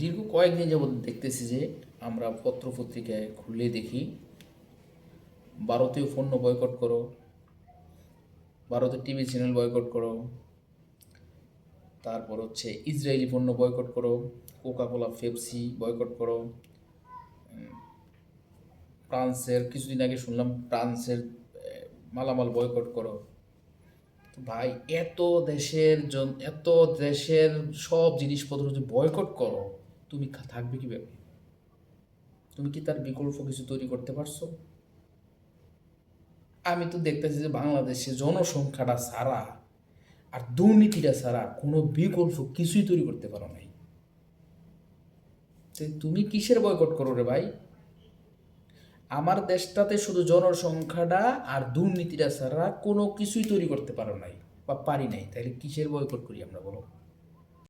দীর্ঘ কয়েকদিন যাবৎ দেখতেছি যে আমরা পত্রপত্রিকায় খুললে দেখি। ভারতীয় পণ্য বয়কট করো, ভারতের টিভি চ্যানেল বয়কট করো, তারপর হচ্ছে ইসরায়েলি পণ্য বয়কট করো কোকা কোলা পেপসি বয়কট করো ফ্রান্সের কিছুদিন আগে শুনলাম ফ্রান্সের মালামাল বয়কট করো। ভাই, এত দেশের জন এত দেশের সব জিনিসপত্র যদি বয়কট করো, তুমি থাকবে কীভাবে? তুমি কি তার বিকল্প কিছু তৈরি করতে পারছ? আমি তো দেখতেছি যে বাংলাদেশে জনসংখ্যাটা ছাড়া আর দুর্নীতিটা ছাড়া কোনো বিকল্প কিছুই তৈরি করতে পারো নাই। তুমি কিসের বয়কট করো রে ভাই? আমার দেশটাতে শুধু জনসংখ্যাটা আর দুর্নীতিটা ছাড়া কোনো কিছুই তৈরি করতে পারো নাই বা পারি নাই। তাহলে কিসের বয়কট করি আমরা বলো?